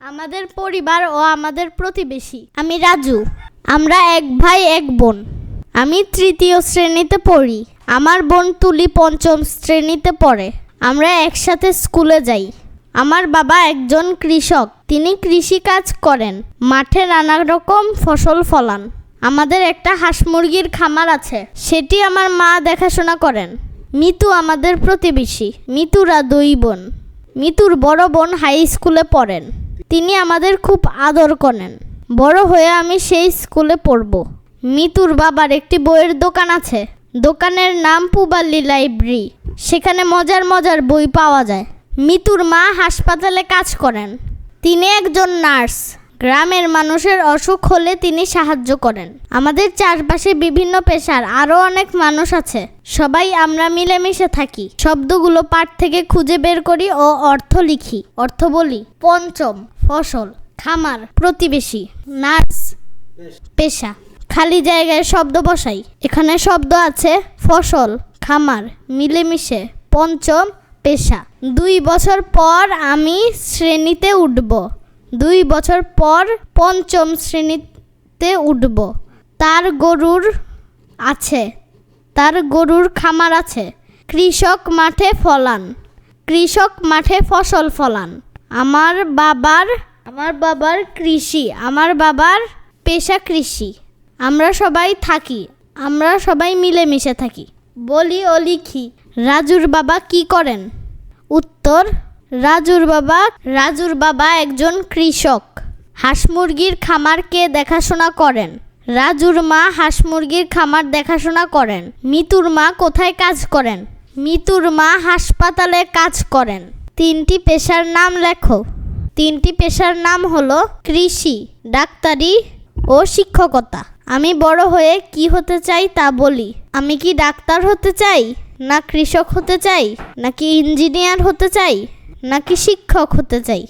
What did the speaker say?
আমাদের পরিবার ও আমাদের প্রতিবেশী। আমি রাজু। আমরা এক ভাই, এক বোন। আমি তৃতীয় শ্রেণীতে পড়ি। আমার বোন তুলি পঞ্চম শ্রেণীতে পড়ে। আমরা একসাথে স্কুলে যাই। আমার বাবা একজন কৃষক। তিনি কৃষি কাজ করেন। মাঠে নানা রকম ফসল ফলান। আমাদের একটা হাঁস মুরগির খামার আছে। সেটি আমার মা দেখাশোনা করেন। মিতু আমাদের প্রতিবেশী। মিতুরা দুই বোন। মিতুর বড় বোন হাই স্কুলে পড়েন। তিনি আমাদের খুব আদর করেন। বড় হয়ে আমি সেই স্কুলে পড়ব। মিতুর বাবার একটি বইয়ের দোকান আছে। দোকানের নাম পুবাল্লি লাইব্রেরি। সেখানে মজার মজার বই পাওয়া যায়। মিতুর মা হাসপাতালে কাজ করেন। তিনি একজন নার্স। গ্রামের মানুষের অসুখ হলে তিনি সাহায্য করেন। আমাদের চারপাশে বিভিন্ন পেশার আরও অনেক মানুষ আছে। সবাই আমরা মিলেমিশে থাকি। শব্দগুলো পাঠ থেকে খুঁজে বের করি ও অর্থ লিখি। অর্থ বলি পঞ্চম, ফসল, খামার, প্রতিবেশী, নার্স, পেশা। খালি জায়গায় শব্দ বসাই। এখানে শব্দ আছে ফসল, খামার, মিলেমিশে, পঞ্চম, পেশা। দুই বছর পর আমি শ্রেণীতে উঠব। দুই বছর পর পঞ্চম শ্রেণীতে উঠব। তার গরুর আছে, তার গরুর খামার আছে। কৃষক মাঠে ফলান, কৃষক মাঠে ফসল ফলান। আমার বাবার আমার বাবার কৃষি, আমার বাবার পেশা কৃষি। আমরা সবাই থাকি, আমরা সবাই মিলেমিশে থাকি। বলি ও লিখি, রাজুর বাবা কি করেন? উত্তর রাজুর বাবা রাজুর বাবা একজন কৃষক। হাঁস মুরগির খামারকে দেখাশোনা করেন? রাজুর মা হাঁস মুরগির খামার দেখাশোনা করেন। মিতুর মা কোথায় কাজ করেন? মিতুর মা হাসপাতালে কাজ করেন। তিনটি পেশার নাম লেখো। তিনটি পেশার নাম হলো কৃষি, ডাক্তারি ও শিক্ষকতা। আমি বড় হয়ে কি হতে চাই তা বলি। আমি কি ডাক্তার হতে চাই, না কৃষক হতে চাই, নাকি ইঞ্জিনিয়ার হতে চাই? নাকি শিক্ষক হতে চাই?